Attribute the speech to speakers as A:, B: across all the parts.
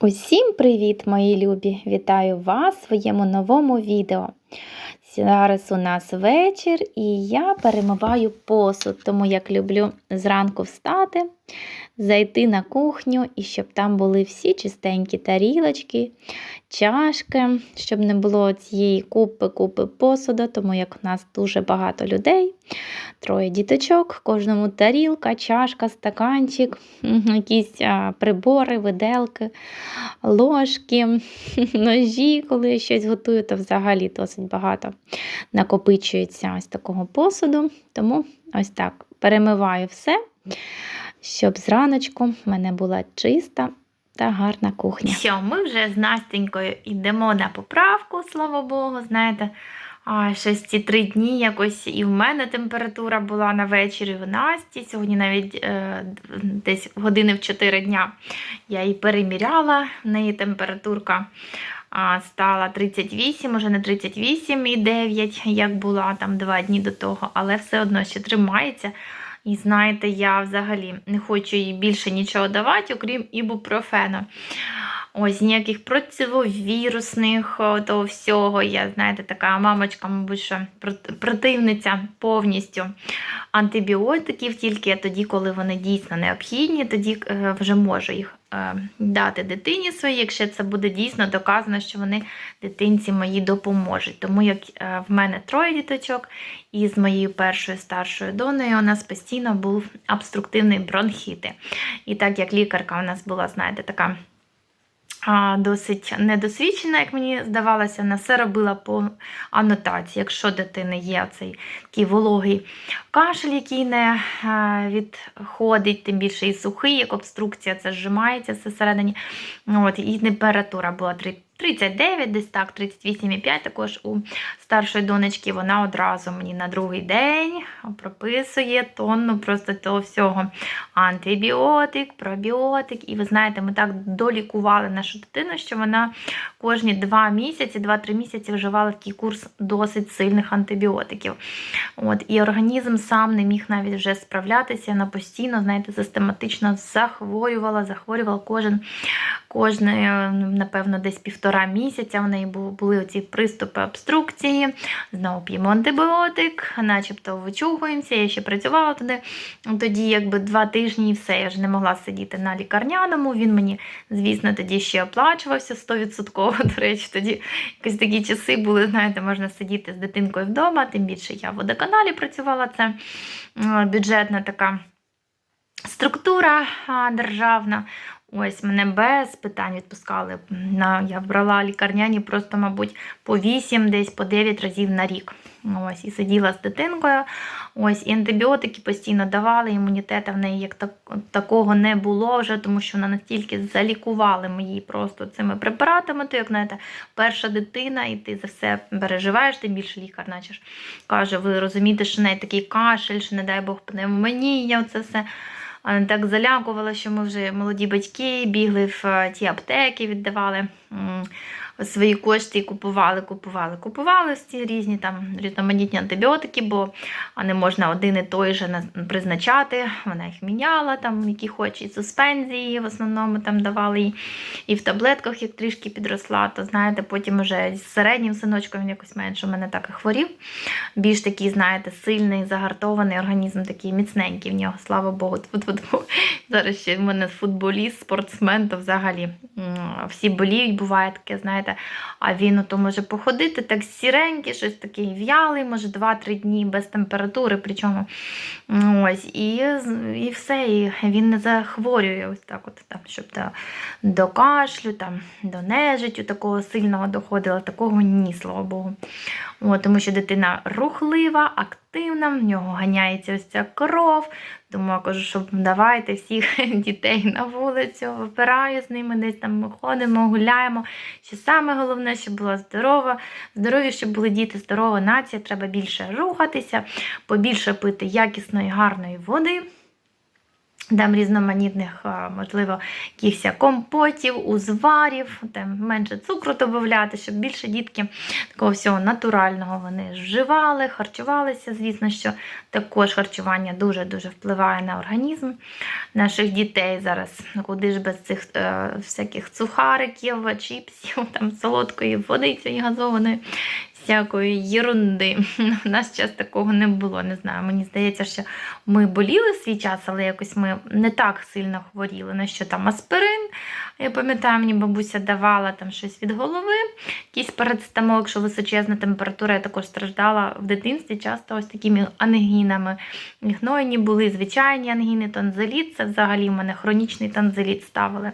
A: Усім привіт, мої любі! Вітаю вас в своєму новому відео. Зараз у нас вечір і я перемиваю посуд, тому як люблю зранку встати, зайти на кухню і щоб там були всі чистенькі тарілочки, чашки, щоб не було цієї купи-купи посуду, тому як у нас дуже багато людей, троє діточок, кожному тарілка, чашка, стаканчик, якісь прибори, виделки, ложки, ножі, коли я щось готую, то взагалі досить багато накопичується ось такого посуду. Тому ось так. Перемиваю все, щоб зраночку в мене була чиста та гарна кухня. Що, ми вже з Настенькою йдемо на поправку, слава Богу, знаєте. А, щось ці три дні якось і в мене температура була на вечір, і в Насті. Сьогодні навіть е, десь години в 4 дня я її переміряла, в неї температурка а, стала 38, може не 38,9, як була там два дні до того, але все одно ще тримається. І знаєте, я взагалі не хочу їй більше нічого давати, окрім ібупрофену. Ось ніяких противовірусних того всього. Я, знаєте, така мамочка, мабуть, що противниця повністю антибіотиків, тільки тоді, коли вони дійсно необхідні, тоді е, вже можу їх е, дати дитині своїй, якщо це буде дійсно доказано, що вони дитинці моїй допоможуть. Тому як е, в мене троє діточок, і з моєю першою старшою донею у нас постійно був обструктивний бронхіти. І так як лікарка у нас була, знаєте, така досить недосвідчена, як мені здавалося, вона все робила по анотації. Якщо дитини є цей такий вологий кашель, який не відходить, тим більше і сухий, як обструкція, це зжимається все всередині. От, І температура була 3 39, десь так, 38,5 також у старшої донечки. Вона одразу мені на другий день прописує тонну просто того всього. Антибіотик, пробіотик. І ви знаєте, ми так долікували нашу дитину, що вона кожні 2 місяці, 2-3 місяці вживала такий курс досить сильних антибіотиків. От, І організм сам не міг навіть вже справлятися. Вона постійно, знаєте, систематично захворювала, захворювала кожен, кожне, напевно, десь півтора півтора місяця в неї були оці приступи обструкції, знову п'ємо антибіотик, начебто вичугуємося. Я ще працювала туди. Тоді, якби два тижні і все, я ж не могла сидіти на лікарняному. Він мені, звісно, тоді ще оплачувався 100%. До речі, тоді якось такі часи були, знаєте, можна сидіти з дитинкою вдома, тим більше я в водоканалі працювала, це бюджетна така. Структура державна. Ось мене без питань відпускали. На, Я брала лікарняні просто, мабуть, по 8, десь по 9 разів на рік. Ось, І сиділа з дитинкою. Ось, І антибіотики постійно давали, імунітету в неї як так, такого не було вже, тому що вона настільки залікували мої просто цими препаратами. То, як знаєте, перша дитина, і ти за все переживаєш, тим більше лікар наче каже, ви розумієте, що в неї такий кашель, що, не дай Бог, пневмонія, це все так залякувала, що ми вже молоді батьки бігли в е, ті аптеки, віддавали свої кошти і купували, купували, купували ці різні там різноманітні антибіотики, бо не можна один і той же призначати. Вона їх міняла, там, які хоче, і суспензії в основному там давали. І в таблетках, як трішки підросла, то знаєте, потім вже з середнім синочком він якось менше у мене так і хворів. Більш такий, знаєте, сильний, загартований організм, такий міцненький в нього, слава Богу. Зараз ще в мене футболіст, спортсмен, то взагалі всі боліють, буває таке, знаєте знаєте, а він ото може походити так сіренький, щось такий в'ялий, може 2-3 дні без температури. причому ось, І і все, і він не захворює, ось так от, там, щоб до, до кашлю, там, до нежиттю такого сильного доходило, такого ні, слава Богу. От, Тому що дитина рухлива, активна, в нього ганяється ось ця кров. Тому я кажу, що давайте всіх дітей на вулицю, випираю з ними, десь там ми ходимо, гуляємо. Що саме головне, щоб була здорова, здорові, щоб були діти, здорова нація, треба більше рухатися, побільше пити якісної, гарної води. Там різноманітних, можливо, якихось компотів, узварів, там менше цукру додати, щоб більше дітки такого всього натурального вони вживали, харчувалися. Звісно, що також харчування дуже-дуже впливає на організм наших дітей зараз. Куди ж без цих е, всяких цухариків, чіпсів, там, солодкої водиці газованої. Всякої єрунди. У нас час такого не було. Не знаю. Мені здається, що ми боліли свій час, але якось ми не так сильно хворіли. На що там аспирин. Я пам'ятаю, мені бабуся давала там щось від голови, якийсь парацетамол, якщо височезна температура, я також страждала в дитинстві часто ось такими ангінами. Гнойні були звичайні ангіни, тонзиліт. Це взагалі в мене хронічний тонзиліт ставили.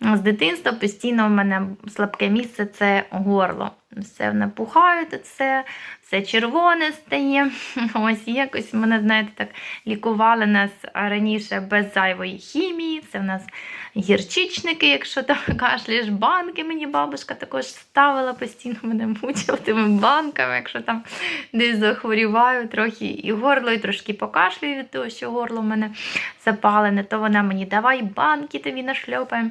A: З дитинства постійно в мене слабке місце це горло. Все напухає тут все, червоне стає. Ось якось мене, знаєте, так лікували нас раніше без зайвої хімії. Це в нас гірчичники, якщо там кашляєш, банки мені бабушка також ставила постійно мене мучила тими банками, якщо там десь захворіваю, трохи і горло, і трошки покашлюю від того, що горло в мене запалене, то вона мені давай банки тобі нашльопаємо.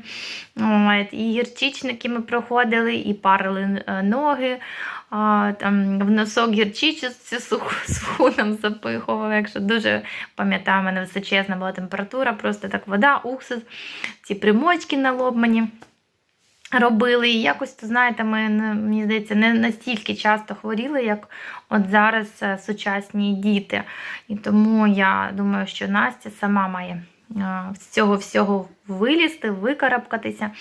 A: І гірчичники ми проходили, і парили е, ноги. А, там в носок гірчичицю суху, суху нам запихували. Якщо дуже пам'ятаю, у мене височезна була температура, просто так вода, уксус, ці примочки на лоб мені робили. І якось, то, знаєте, ми, мені здається, не настільки часто хворіли, як от зараз е, сучасні діти. І тому я думаю, що Настя сама має з цього всього вилізти, викарабкатися.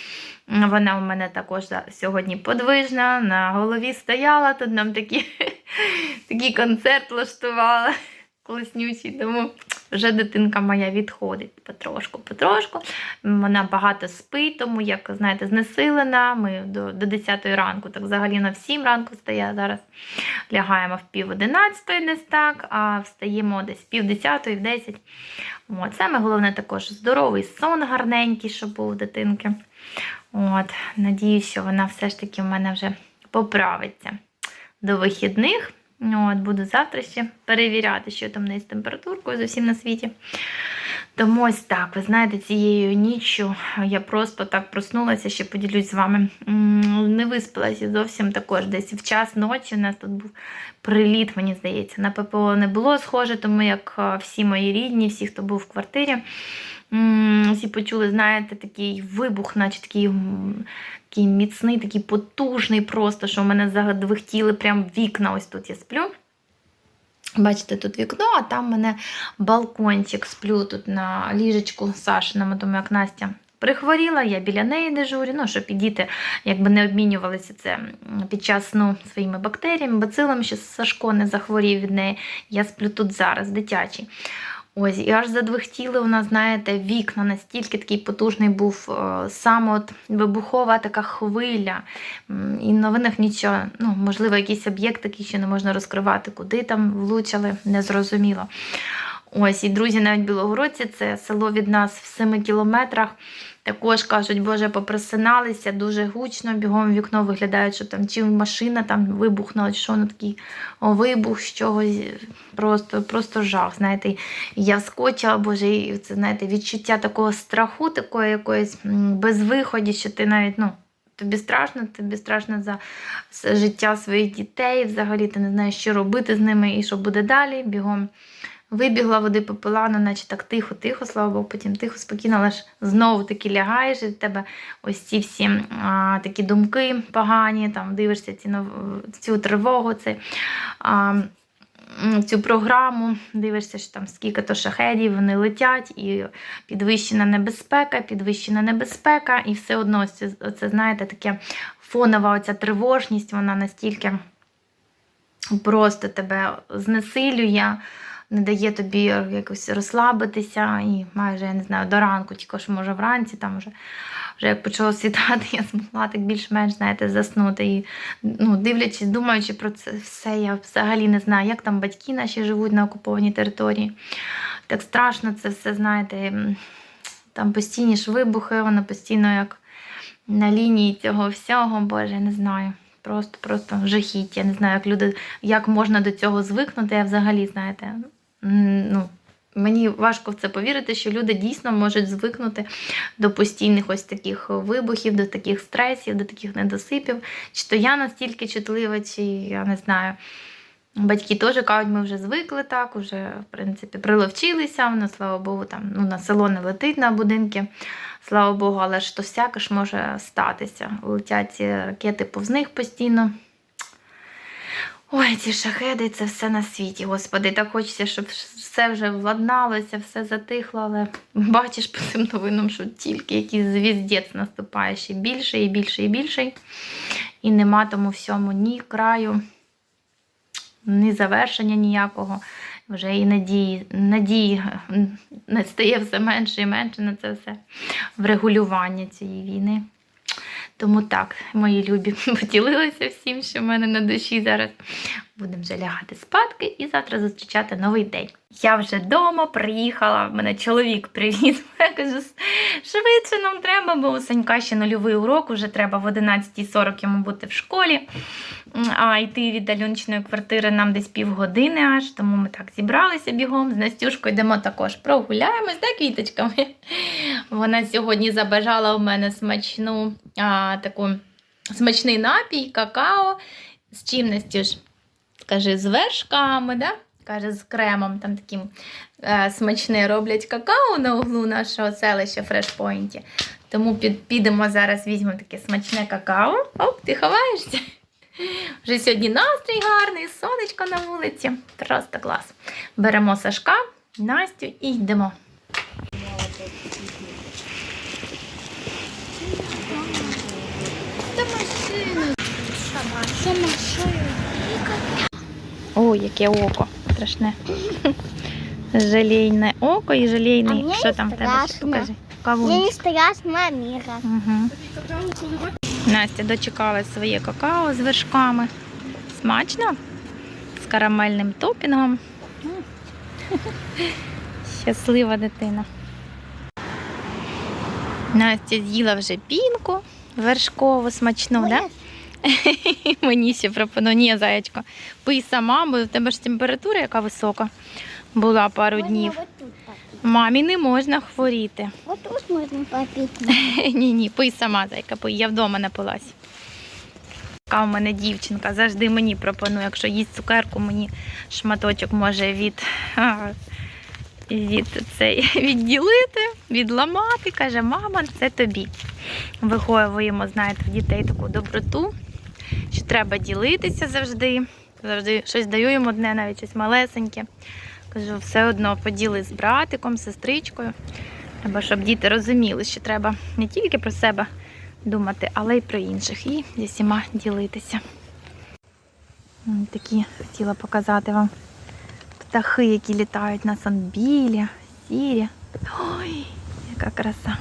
A: Вона у мене також сьогодні подвижна, на голові стояла, тут нам такий концерт влаштувала класнючий, тому вже дитинка моя відходить потрошку, потрошку. Вона багато спить, тому, як знаєте, знесилена. Ми до, до 10 ранку, так взагалі на 7 ранку стає зараз. Лягаємо в пів 11 десь так, а встаємо десь пів 10 в 10. От. Саме головне також здоровий сон гарненький, щоб був у дитинки. От. Надіюсь, що вона все ж таки в мене вже поправиться до вихідних. От, буду завтра ще перевіряти, що там не з температуркою зовсім на світі. Тому ось так, ви знаєте, цією ніччю я просто так проснулася, ще поділюсь з вами. Не виспалася зовсім також десь в час ночі. У нас тут був приліт, мені здається. На ППО не було схоже, тому як всі мої рідні, всі, хто був в квартирі, всі почули, знаєте, такий вибух, наче такий, такий міцний, такий потужний, просто що в мене задвихтіли прям вікна. Ось тут я сплю. Бачите, тут вікно, а там мене балкончик сплю тут на ліжечку Сашиному, тому як Настя прихворіла, я біля неї дежурю, ну, щоб і діти якби не обмінювалися це під час сну своїми бактеріями, бацилами, що Сашко не захворів від неї. Я сплю тут зараз, дитячий. Ось, і аж задвихтіли у нас, знаєте, вікна, настільки такий потужний був е, саме от вибухова така хвиля. І в новинах нічого, ну, можливо, якийсь об'єкт такий ще не можна розкривати, куди там влучили, незрозуміло. Ось, і друзі, навіть в Білогородці, це село від нас в 7 кілометрах. Також кажуть, Боже, попросиналися дуже гучно, бігом в вікно виглядають, що там чи машина там вибухнула, чи що воно такий вибух з чогось. Просто, просто жах. Знаєте, я вскочила, Боже, і це знаєте, відчуття такого страху, такої якоїсь безвиході, що ти навіть, ну. Тобі страшно, тобі страшно за життя своїх дітей. Взагалі ти не знаєш, що робити з ними і що буде далі. Бігом вибігла води попила, ну, наче так тихо-тихо, слава Богу, потім тихо, спокійно, але ж знову таки лягаєш, і в тебе ось ці всі а, такі думки погані, там дивишся ці, нов- цю тривогу, це, а, цю програму, дивишся, що там скільки то шахедів, вони летять, і підвищена небезпека, підвищена небезпека, і все одно це, це знаєте, таке фонова оця тривожність, вона настільки просто тебе знесилює, не дає тобі якось розслабитися, і майже, я не знаю, до ранку, тільки що може вранці, там вже, вже як почало світати, я змогла так більш-менш, знаєте, заснути. І ну, дивлячись, думаючи про це все, я взагалі не знаю, як там батьки наші живуть на окупованій території. Так страшно це все, знаєте, там постійні ж вибухи, воно постійно як на лінії цього всього, боже, я не знаю. Просто, просто жахіття. Я не знаю, як люди, як можна до цього звикнути. Я взагалі, знаєте, ну, Мені важко в це повірити, що люди дійсно можуть звикнути до постійних ось таких вибухів, до таких стресів, до таких недосипів. Чи то я настільки чутлива, чи я не знаю. Батьки теж кажуть, ми вже звикли так, вже в принципі приловчилися. Воно, слава Богу, там ну, на село не летить на будинки. Слава Богу, але ж то всяке ж може статися. Летять ці ракети повз них постійно. Ой, ці шахеди, це все на світі, господи. Так хочеться, щоб все вже владналося, все затихло, але бачиш по цим новинам, що тільки якийсь звіздець наступає ще більше і більше і більше. І нема тому всьому ні краю, ні завершення ніякого. Вже і надії, надії стає все менше і менше на це все врегулювання цієї війни. Тому так, мої любі, поділилися всім, що в мене на душі зараз. Будемо вже лягати спадки і завтра зустрічати новий день. Я вже вдома приїхала, мене чоловік привіз. Я кажу, швидше нам треба, бо у Санька ще нульовий урок, вже треба в 11.40 йому бути в школі. А йти від Альончиної квартири нам десь півгодини аж, тому ми так зібралися бігом. З Настюшкою йдемо також прогуляємось, так, квіточками. Вона сьогодні забажала у мене смачну а, таку смачний напій, какао. З чим Настюш? Каже, з вершками, да? каже, з кремом там таким е, смачне роблять какао на углу нашого селища Фрешпойнті. Тому під, підемо зараз, візьмемо таке смачне какао. Оп, ти ховаєшся? Вже сьогодні настрій гарний, сонечко на вулиці. Просто клас. Беремо Сашка, Настю і йдемо.
B: Це машина. Це машина.
A: Ой, яке око страшне. Жалейне око і
B: мені
A: Що там в тебе? Покажи. Кавун.
B: не страшно, Мира.
A: Угу. Настя дочекала своє какао з вершками. Смачно? З карамельним топінгом. Щаслива дитина. Настя з'їла вже пінку вершкову смачну, так? Да? Мені ще пропонує, ні, заячко, пий сама, бо в тебе ж температура яка висока була пару днів.
B: Вот тут.
A: Мамі не можна хворіти.
B: Вот тут можно попить.
A: Ні, ні, пий сама, зайка, пий. Я вдома напилась. Така у мене дівчинка завжди мені пропонує, якщо їсть цукерку, мені шматочок може від, від цей, відділити, відламати. Каже, мама, це тобі. Виховуємо, знаєте, в дітей таку доброту, що треба ділитися завжди. Завжди щось даю їм одне, навіть щось малесеньке. Кажу, все одно поділи з братиком, сестричкою. Треба, щоб діти розуміли, що треба не тільки про себе думати, але й про інших. І зі всіма ділитися. Такі хотіла показати вам птахи, які літають на санбілі, сірі. Ой, яка краса.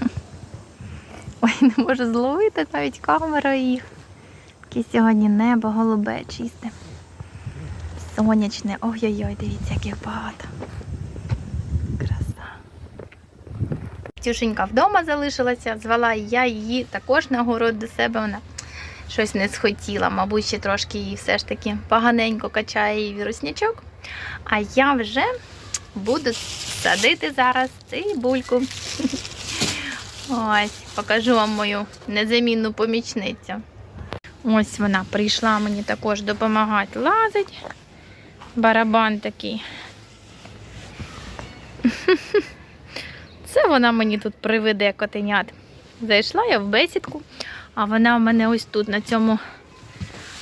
A: Ой, не можу зловити навіть камерою їх. Таке сьогодні небо голубе, чисте. Сонячне. Ой-ой-ой, дивіться, яких багато. Краса. Тюшенька вдома залишилася, звала я її також на город до себе. Вона щось не схотіла. Мабуть, ще трошки її все ж таки поганенько качає її віруснячок. А я вже буду садити зараз цибульку. Ось, покажу вам мою незамінну помічницю. Ось вона прийшла мені також допомагати лазить. Барабан такий. Це вона мені тут приведе котенят. Зайшла я в бесідку, а вона в мене ось тут, на цьому,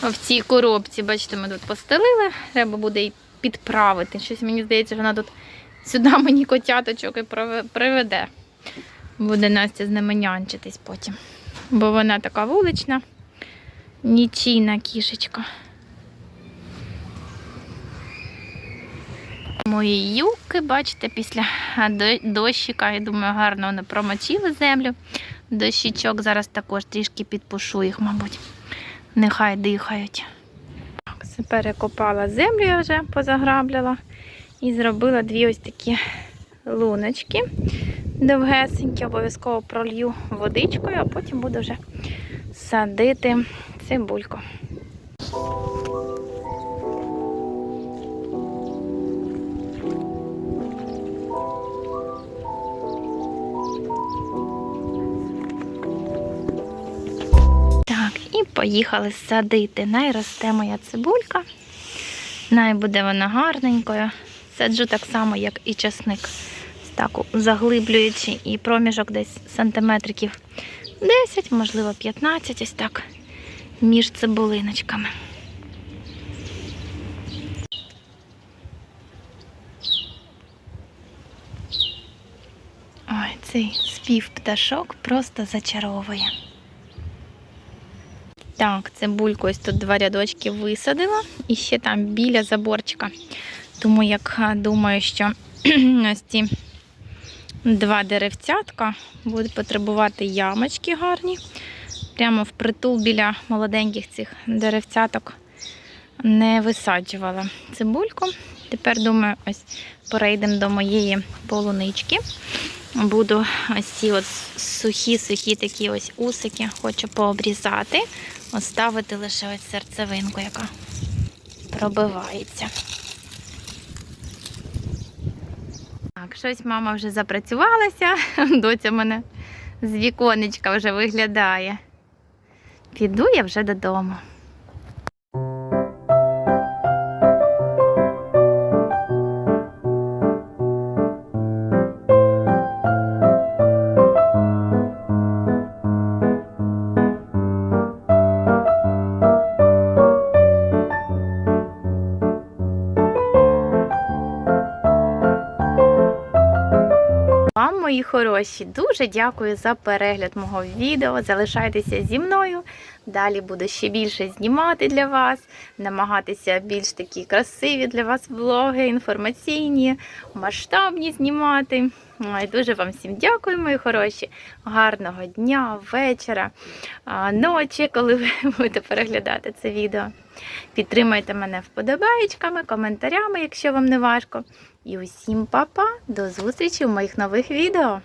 A: в цій коробці. Бачите, ми тут постелили. Треба буде її підправити. Щось мені здається, вона тут сюди мені котяточок і приведе. Буде Настя з ними нянчитись потім. Бо вона така вулична, нічийна кішечка. Мої юки, бачите, після дощика, я думаю, гарно вони промочили землю. Дощичок зараз також трішки підпушу їх, мабуть. Нехай дихають. Перекопала землю, я вже позаграбляла. І зробила дві ось такі луночки довгесенькі. Обов'язково пролью водичкою, а потім буду вже садити цибульку. Так, і поїхали садити. Най росте моя цибулька. Най буде вона гарненькою. Саджу так само, як і часник. Так заглиблюючи і проміжок десь сантиметриків 10, можливо 15, ось так, між цибулиночками. Ой, цей спів пташок просто зачаровує. Так, цибульку ось тут два рядочки висадила і ще там біля заборчика. Тому як думаю, що ось ці два деревцятка будуть потребувати ямочки гарні. Прямо впритул біля молоденьких цих деревцяток не висаджувала цибульку. Тепер думаю, ось перейдемо до моєї полунички. Буду ось ці от сухі-сухі такі ось усики, хочу пообрізати, оставити лише ось серцевинку, яка пробивається. Так, щось мама вже запрацювалася, доця мене з віконечка вже виглядає. Піду я вже додому. Вам, мої хороші, дуже дякую за перегляд мого відео. Залишайтеся зі мною. Далі буду ще більше знімати для вас, намагатися більш такі красиві для вас влоги, інформаційні, масштабні знімати. Ой, Дуже вам всім дякую, мої хороші. Гарного дня, вечора, ночі, коли ви будете переглядати це відео. Підтримайте мене вподобаєчками, коментарями, якщо вам не важко. І усім па-па, до зустрічі в моїх нових відео.